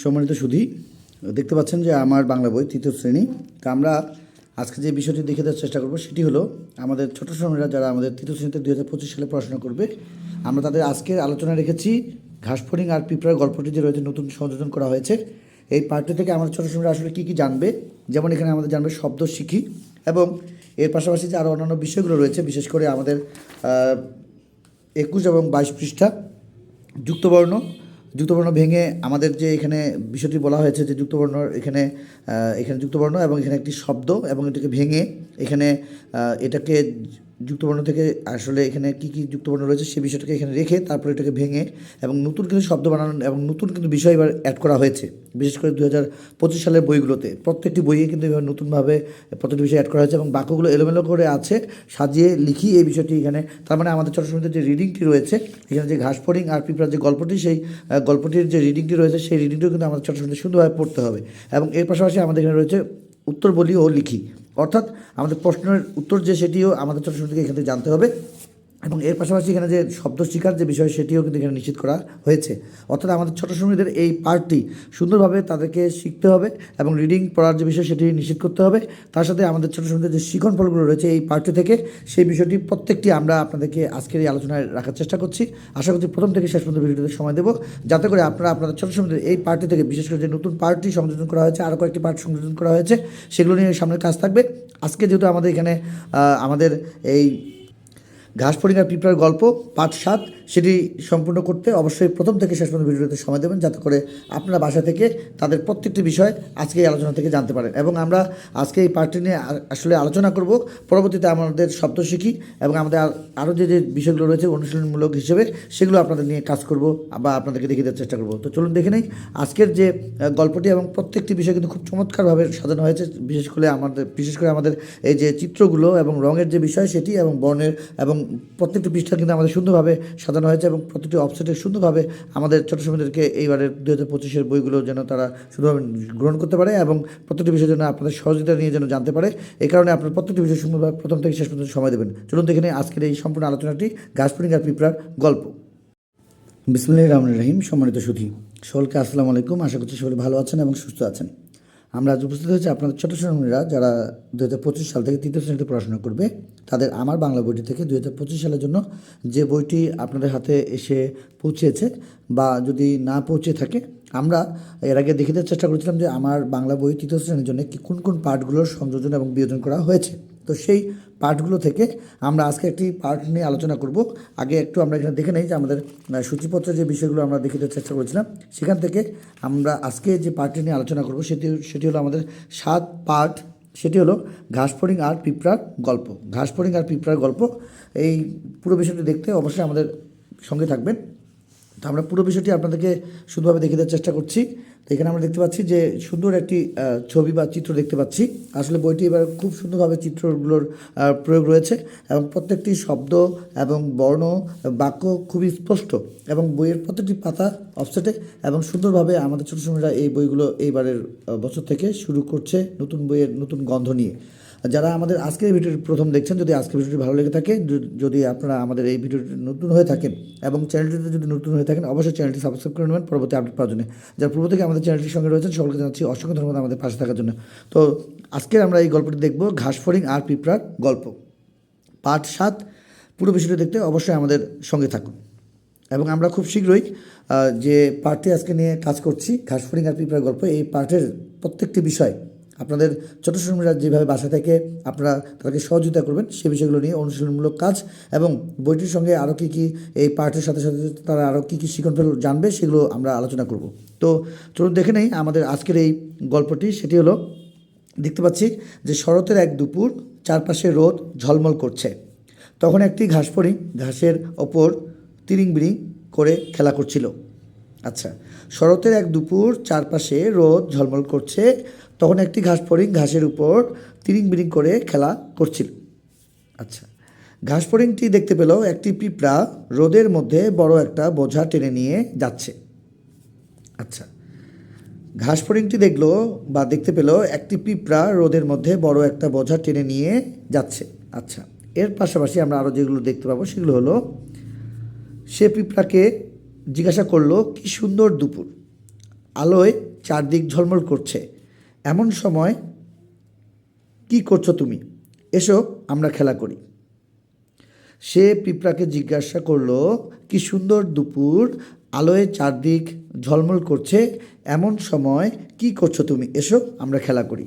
সম্মানিত সুধি, দেখতে পাচ্ছেন যে আমার বাংলা বই তৃতীয় শ্রেণি। তা আমরা আজকে যে বিষয়টি দেখে দেওয়ার চেষ্টা করব সেটি হলো, আমাদের ছোট শ্রমিকরা যারা আমাদের তৃতীয় শ্রেণীতে দুই হাজার পঁচিশ সালে পড়াশোনা করবে, আমরা তাদের আজকের আলোচনা রেখেছি ঘাসফড়িং আর পিঁপড়ার গল্পটি যে রয়েছে নতুন সংযোজন করা হয়েছে। এই পার্টটি থেকে আমাদের ছোট শ্রমিকরা আসলে কী কী জানবে, যেমন এখানে আমাদের জানবে শব্দ শিখি এবং এর পাশাপাশি যে আরও অন্যান্য বিষয়গুলো রয়েছে, বিশেষ করে আমাদের একুশ এবং বাইশ পৃষ্ঠা, যুক্তবর্ণ যুক্তবর্ণ ভেঙে আমাদের যে এখানে বিষয়টি বলা হয়েছে যে যুক্তবর্ণ এখানে এখানে যুক্তবর্ণ এবং এখানে একটি শব্দ এবং এটাকে ভেঙে এখানে এটাকে যুক্তবর্ণ থেকে আসলে এখানে কী কী যুক্তবর্ণ রয়েছে সেই বিষয়টাকে এখানে রেখে তারপরে এটাকে ভেঙে এবং নতুন কিন্তু শব্দ বানানো এবং নতুন কিন্তু বিষয় এবার অ্যাড করা হয়েছে। বিশেষ করে দু হাজার পঁচিশ সালের বইগুলোতে প্রত্যেকটি বইয়ে কিন্তু এবার নতুনভাবে প্রত্যেকটি বিষয় অ্যাড করা হয়েছে এবং বাক্যগুলো এলোমেলো করে আছে, সাজিয়ে লিখি এই বিষয়টি এখানে। তার মানে আমাদের ছোটো সময় যে রিডিংটি রয়েছে, এখানে যে ঘাস ফড়িং আর পিঁপড়ার যে গল্পটি, সেই গল্পটির যে রিডিংটি রয়েছে, সেই রিডিংটিও কিন্তু আমাদের ছোটো সময় সুন্দরভাবে পড়তে হবে। এবং এর পাশাপাশি আমাদের এখানে রয়েছে উত্তর বলি ও লিখি। অর্থাৎ আমাদের প্রশ্নের উত্তর যে সেটিও আমাদের ছোটো থেকে এখান থেকে জানতে হবে। এবং এর পাশাপাশি এখানে যে শব্দ শিকার যে বিষয়, সেটিও কিন্তু এখানে নিশ্চিত করা হয়েছে। অর্থাৎ আমাদের ছোটো শ্রমিকদের এই পার্টটি সুন্দরভাবে তাদেরকে শিখতে হবে এবং রিডিং পড়ার যে বিষয়, সেটি নিশ্চিত করতে হবে। তার সাথে আমাদের ছোটো শ্রমিকদের যে শিখন ফলগুলো রয়েছে এই পার্টটি থেকে, সেই বিষয়টি প্রত্যেকটি আমরা আপনাদেরকে আজকের এই আলোচনায় রাখার চেষ্টা করছি। আশা করছি প্রথম থেকে শেষ পর্যন্ত ভিডিওতে সময় দেবো। যাতে করে আপনারা আপনাদের ছোটো শ্রমিকদের এই পার্টি থেকে, বিশেষ করে যে নতুন পার্টি সংযোজন করা হয়েছে, আরও কয়েকটি পার্ট সংযোজন করা হয়েছে, সেগুলো নিয়ে সামনে কাজ থাকবে। আজকে যেহেতু আমাদের এখানে আমাদের এই ঘাস ফড়িং পিঁপড়ার গল্প পাঁচ সাত সেটি সম্পূর্ণ করতে অবশ্যই প্রথম থেকে শেষ পর্যন্ত ভিডিওতে সময় দেবেন, যাতে করে আপনারা বাসা থেকে তাদের প্রত্যেকটি বিষয় আজকে এই আলোচনা থেকে জানতে পারেন। এবং আমরা আজকে এই পার্টি নিয়ে আসলে আলোচনা করব। পরবর্তীতে আমাদের শব্দ শিখি এবং আমাদের আর- আরও যে যে বিষয়গুলো রয়েছে অনুশীলনমূলক হিসেবে, সেগুলো আপনাদের নিয়ে কাজ করব বা আপনাদেরকে দেখিয়ে দেওয়ার চেষ্টা করব। তো চলুন দেখে নেই, আজকের যে গল্পটি এবং প্রত্যেকটি বিষয় কিন্তু খুব চমৎকারভাবে সাজানো হয়েছে, বিশেষ করে আমাদের, বিশেষ করে আমাদের এই যে চিত্রগুলো এবং রঙের যে বিষয় সেটি এবং বর্ণের এবং প্রত্যেকটি পৃষ্ঠা কিন্তু আমাদের সুন্দরভাবে সাজানো হয়েছে এবং প্রতিটি অফসেটে সুন্দরভাবে আমাদের ছোটো সময়দেরকে এইবারের দু হাজার পঁচিশের বইগুলো যেন তারা সুন্দরভাবে গ্রহণ করতে পারে এবং প্রত্যেকটি বিষয়ের জন্য আপনাদের সহযোগিতা নিয়ে যেন জানতে পারে। এই কারণে আপনার প্রত্যেকটি বিষয় সুন্দরভাবে প্রথম থেকে শেষ পর্যন্ত সময় দেবেন। চলুন দেখে নিই আজকের এই সম্পূর্ণ আলোচনাটি গাছপুরিং আর পিঁপড়ার গল্প। বিসমুল্লাহ রহমান রহিম, সম্মানিত সুধী। সকলকে আসসালামু আলাইকুম। আশা করছি সকলে ভালো আছেন এবং সুস্থ আছেন। আমরা আজ উপস্থিত হয়েছি আপনাদের ছোটো শ্রেণীরা যারা দু হাজার পঁচিশ সাল থেকে তৃতীয় শ্রেণীতে পড়াশোনা করবে, তাদের আমার বাংলা বইটি থেকে দু হাজার পঁচিশ সালের জন্য যে বইটি আপনাদের হাতে এসে পৌঁছেছে বা যদি না পৌঁছে থাকে, আমরা এর আগে দেখে চেষ্টা করেছিলাম যে আমার বাংলা বই তৃতীয় শ্রেণির জন্য কি কোন কোন পার্টগুলোর সংযোজন এবং বিয়োজন করা হয়েছে। তো সেই পার্টগুলো থেকে আমরা আজকে একটি পার্ট নিয়ে আলোচনা করব। আগে একটু আমরা এখানে দেখে নেই যে আমাদের সূচিপত্রে যে বিষয়গুলো আমরা দেখে দেওয়ার চেষ্টা করেছিলাম, সেখান থেকে আমরা আজকে যে পার্টটি নিয়ে আলোচনা করব সেটি সেটি হলো আমাদের সাত পার্ট সেটি হলো ঘাসফড়িং আর পিঁপড়ার গল্প। ঘাসফড়িং আর পিঁপড়ার গল্প, এই পুরো বিষয়টি দেখতে অবশ্যই আমাদের সঙ্গে থাকবেন। তো আমরা পুরো বিষয়টি আপনাদেরকে শুধুভাবে দেখে দেওয়ার চেষ্টা করছি। এখানে আমরা দেখতে পাচ্ছি যে সুন্দর একটি ছবি বা চিত্র দেখতে পাচ্ছি। আসলে বইটি এবার খুব সুন্দরভাবে চিত্রগুলোর প্রয়োগ রয়েছে এবং প্রত্যেকটি শব্দ এবং বর্ণ, বাক্য খুবই স্পষ্ট এবং বইয়ের প্রত্যেকটি পাতা অফসেটে এবং সুন্দরভাবে আমাদের ছোটো সময়রা এই বইগুলো এইবারের বছর থেকে শুরু করছে নতুন বইয়ের নতুন গন্ধ নিয়ে। যারা আমাদের আজকের ভিডিওটি প্রথম দেখছেন, যদি আজকের ভিডিওটি ভালো লেগে থাকে যদি আপনারা আমাদের এই ভিডিওটি নতুন হয়ে থাকেন এবং চ্যানেলটিতে যদি নতুন হয়ে থাকেন, অবশ্যই চ্যানেলটি সাবস্ক্রাইব করে নেবেন। পরবর্তী আপডেট পাওয়ার জন্য। যারা পূর্ব থেকে আমাদের চ্যানেলটির সঙ্গে রয়েছেন, সকলকে জানাচ্ছি অসংখ্য ধন্যবাদ আমাদের পাশে থাকার জন্য। তো আজকে আমরা এই গল্পটি দেখব ঘাসফড়িং আর পিঁপড়ার গল্প। পার্ট সাত, পুরো বিষয়টি দেখতে অবশ্যই আমাদের সঙ্গে থাকুন। এবং আমরা খুব শীঘ্রই যে পার্টটি আজকে নিয়ে কাজ করছি ঘাসফড়িং আর পিঁপড়ার গল্প, এই পার্টের প্রত্যেকটি বিষয় আপনাদের ছোটো শ্রমিকরা যেভাবে বাসা থেকে, আপনারা তাদেরকে সহযোগিতা করবেন সেই বিষয়গুলো নিয়ে অনুশীলনমূলক কাজ এবং বইটির সঙ্গে আরও কী কী এই পার্টের সাথে সাথে তারা আরও কী কী শিখন ফেল জানবে সেগুলো আমরা আলোচনা করব। তো চলুন দেখে নেই আমাদের আজকের এই গল্পটি, সেটি হলো দেখতে পাচ্ছি যে শরতের এক দুপুর চারপাশে রোদ ঝলমল করছে। তখন একটি ঘাসফড়িং ঘাসের ওপর তিরিং বিরিং করে খেলা করছিল। আচ্ছা শরতের এক দুপুর চারপাশে রোদ ঝলমল করছে তখন একটি ঘাস ঘাসফড়িং ঘাসের উপর তিরিং বিরিং করে খেলা করছিল। আচ্ছা ঘাস ঘাসফড়িংটি দেখতে পেল একটি পিঁপড়া রোদের মধ্যে বড় একটা বোঝা টেনে নিয়ে যাচ্ছে। আচ্ছা ঘাস ঘাসফড়িংটি দেখল বা দেখতে পেল একটি পিঁপড়া রোদের মধ্যে বড় একটা বোঝা টেনে নিয়ে যাচ্ছে। আচ্ছা এর পাশাপাশি আমরা আরও যেগুলো দেখতে পাবো সেগুলো হলো, সে পিঁপড়াকে জিজ্ঞাসা করল, কি সুন্দর দুপুর। আলোয় চারদিক ঝলমল করছে। এমন সময় কি করছ তুমি? এসো, আমরা খেলা করি। সে পিঁপড়াকে জিজ্ঞাসা করল, কি সুন্দর দুপুর, আলোয় চারদিক ঝলমল করছে, এমন সময় কি করছ তুমি? এসো, আমরা খেলা করি।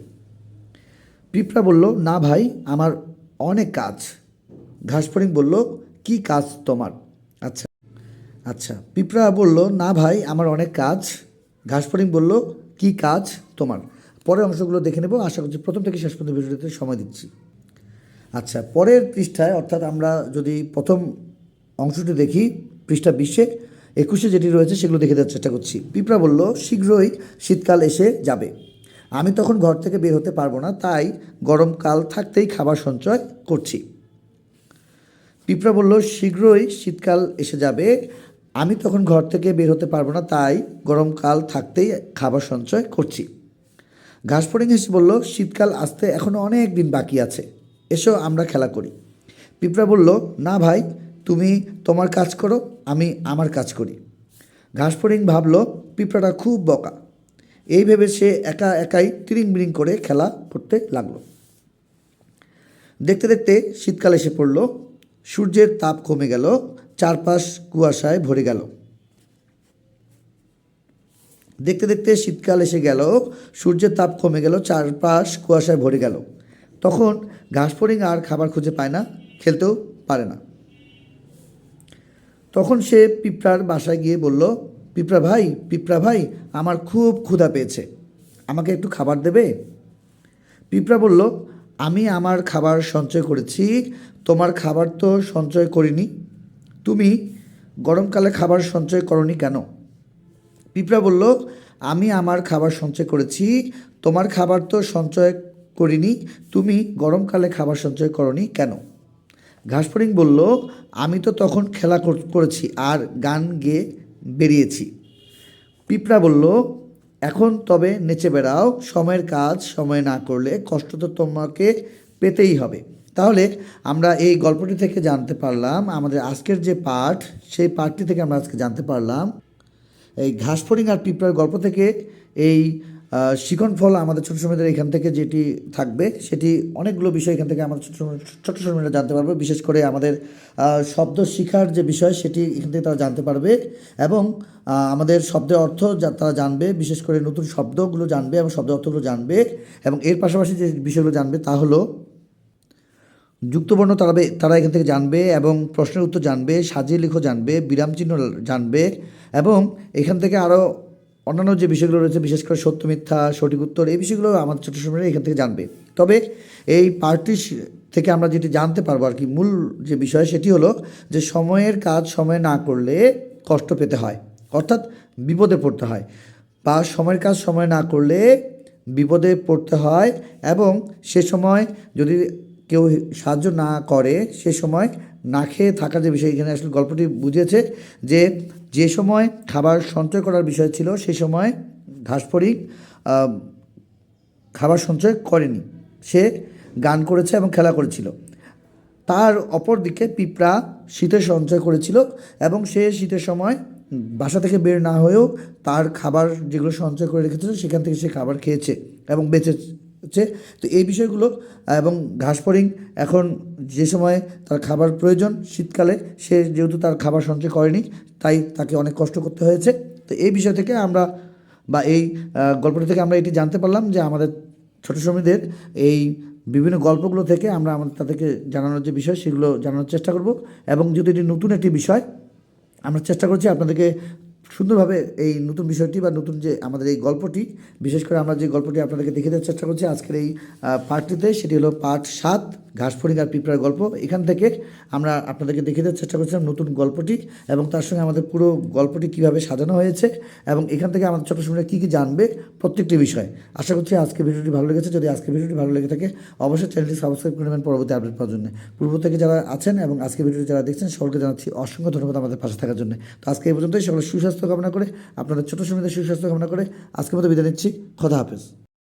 পিঁপড়া বলল, না ভাই, আমার অনেক কাজ। ঘাসফড়িং বলল, কি কাজ তোমার? আচ্ছা আচ্ছা। পিঁপড়া বলল, না ভাই, আমার অনেক কাজ। ঘাসফড়িং বলল, কি কাজ তোমার? পরের অংশগুলো দেখে নেব। আশা করছি প্রথম থেকে শেষ পর্যন্ত ভিডিওতে সময় দিচ্ছি। আচ্ছা পরের পৃষ্ঠায়, অর্থাৎ আমরা যদি প্রথম অংশটি দেখি, পৃষ্ঠা বিশ্বে একুশে যেটি রয়েছে সেগুলো দেখে দেওয়ার চেষ্টা করছি। পিঁপড়া বলল, শীঘ্রই শীতকাল এসে যাবে। আমি তখন ঘর থেকে বের হতে পারব না, তাই গরমকাল থাকতেই খাবার সঞ্চয় করছি। পিঁপড়া বলল, শীঘ্রই শীতকাল এসে যাবে। আমি তখন ঘর থেকে বের হতে পারব না, তাই গরমকাল থাকতেই খাবার সঞ্চয় করছি। ঘাসফড়িং হেসে বলল, শীতকাল আসতে এখনও অনেক দিন বাকি আছে। এসো, আমরা খেলা করি। পিঁপড়া বলল, না ভাই, তুমি তোমার কাজ করো, আমি আমার কাজ করি। ঘাসফড়িং ভাবলো, পিঁপড়াটা খুব বকা। এই ভেবে সে একা একাই তিরিং বিরিং করে খেলা করতে লাগল। দেখতে দেখতে শীতকাল এসে পড়ল, সূর্যের তাপ কমে গেল, চারপাশ কুয়াশায় ভরে গেল। দেখতে দেখতে শীতকাল এসে গেল, সূর্যের তাপ কমে গেল, চারপাশ কুয়াশায় ভরে গেল। তখন ঘাসফড়িং আর খাবার খুঁজে পায় না, খেলতেও পারে না। তখন সে পিঁপড়ার বাসায় গিয়ে বলল, পিঁপড়া ভাই পিঁপড়া ভাই, আমার খুব ক্ষুধা পেয়েছে। আমাকে একটু খাবার দেবে? পিঁপড়া বলল, আমি আমার খাবার সঞ্চয় করেছি, তোমার খাবার তো সঞ্চয় করিনি। তুমি গরমকালে খাবার সঞ্চয় করনি কেন? পিঁপড়া বলল আমি আমার খাবার সঞ্চয় করেছি। তোমার খাবার তো সঞ্চয় করিনি, তুমি গরমকালে খাবার সঞ্চয় করনি কেন? ঘাসফড়িং বলল, আমি তো তখন খেলা করেছি আর গান গেয়ে বেরিয়েছি। পিঁপড়া বলল, এখন তবে নেচে বেড়াও, সময়ের কাজ সময় না করলে কষ্ট তো তোমাকে পেতেই হবে। তাহলে আমরা এই গল্পটি থেকে জানতে পারলাম, আমাদের আজকের যে পাঠ, সেই পাঠটি থেকে আমরা আজকে জানতে পারলাম এই ঘাসফড়িং আর পিঁপড়ার গল্প থেকে এই শিকন ফল আমাদের ছোটো সময়দের এখান থেকে যেটি থাকবে, সেটি অনেকগুলো বিষয় এখান থেকে আমাদের ছোটো ছোটো সময়রা জানতে পারবে। বিশেষ করে আমাদের শব্দ শিখার যে বিষয়, সেটি এখান থেকে তারা জানতে পারবে এবং আমাদের শব্দের অর্থ যা- তারা জানবে, বিশেষ করে নতুন শব্দগুলো জানবে এবং শব্দ অর্থগুলো জানবে এবং এর পাশাপাশি যে বিষয়গুলো জানবে তা হলো যুক্তবর্ণ তারা তারা এখান থেকে জানবে এবং প্রশ্নের উত্তর জানবে, সাজিয়ে লিখো জানবে বিরামচিহ্ন জানবে এবং এখান থেকে আরও অন্যান্য যে বিষয়গুলো রয়েছে, বিশেষ করে সত্য, মিথ্যা, সঠিক উত্তর, এই বিষয়গুলো আমাদের ছোটো সময় এখান থেকে জানবে। তবে এই পার্টি থেকে আমরা যেটি জানতে পারব আর কি, মূল যে বিষয় সেটি হলো যে সময়ের কাজ সময় না করলে কষ্ট পেতে হয়, অর্থাৎ বিপদে পড়তে হয় বা সময়ের কাজ সময় না করলে বিপদে পড়তে হয় এবং সে সময় যদি কেউ সাহায্য না করে সে সময় না খেয়ে থাকার যে বিষয়, এখানে আসলে গল্পটি বুঝিয়েছে যে যে সময় খাবার সঞ্চয় করার বিষয় ছিল, সে সময় ঘাসফড়িং খাবার সঞ্চয় করেনি। সে গান করেছে এবং খেলা করেছিল। তার অপর দিকে পিঁপড়া শীতের সঞ্চয় করেছিল এবং সে শীতের সময় বাসা থেকে বের না হয়েও তার খাবার যেগুলো সঞ্চয় করে রেখেছিল, সেখান থেকে সে খাবার খেয়েছে এবং বেঁচেছে তো এই বিষয়গুলো, এবং ঘাসফড়িং এখন যে সময়ে তার খাবার প্রয়োজন, শীতকালে সে যেহেতু তার খাবার সঞ্চয় করেনি, তাই তাকে অনেক কষ্ট করতে হয়েছে। তো এই বিষয় থেকে আমরা, বা এই গল্পটি থেকে আমরা এটি জানতে পারলাম যে আমাদের ছোট শ্রমিকদের এই বিভিন্ন গল্পগুলো থেকে আমরা আমাদের তাদেরকে জানানোর যে বিষয়, সেগুলো জানানোর চেষ্টা করব। এবং যদি এটি নতুন একটি বিষয়, আমরা চেষ্টা করছি আপনাদেরকে সুন্দরভাবে এই নতুন বিষয়টি বা নতুন যে আমাদের এই গল্পটি, বিশেষ করে আমরা যে গল্পটি আপনাদেরকে দেখে দেওয়ার চেষ্টা করছি আজকের এই পাঠটিতে সেটি হলো পাঠ সাত ঘাসফড়িং আর পিঁপড়ার গল্প। এখান থেকে আমরা আপনাদেরকে দেখে দেওয়ার চেষ্টা করছিলাম নতুন গল্পটি এবং তার সঙ্গে আমাদের পুরো গল্পটি কীভাবে সাজানো হয়েছে এবং এখান থেকে আমাদের ছোটো সময় কী কী জানবে প্রত্যেকটি বিষয়। আশা করছি আজকে ভিডিওটি ভালো লেগেছে। যদি আজকে ভিডিওটি ভালো লেগে থাকে, অবশ্যই চ্যানেলটি সাবস্ক্রাইব করে নেবেন। পরবর্তী আপডেট পাওয়ার জন্য। পূর্ব থেকে যারা আছেন এবং আজকে ভিডিওটি যারা দেখছেন, সকলকে জানাচ্ছি অসংখ্য ধন্যবাদ আমাদের পাশে থাকার জন্য। তো আজকে এই পর্যন্তই। সকলের সুস্বাস্থ্য কামনা করে আপনাদের ছোটো সময় সুস্বাস্থ্য কামনা করে আজকের মতো বিদায় নিচ্ছি। খোদা হাফেজ।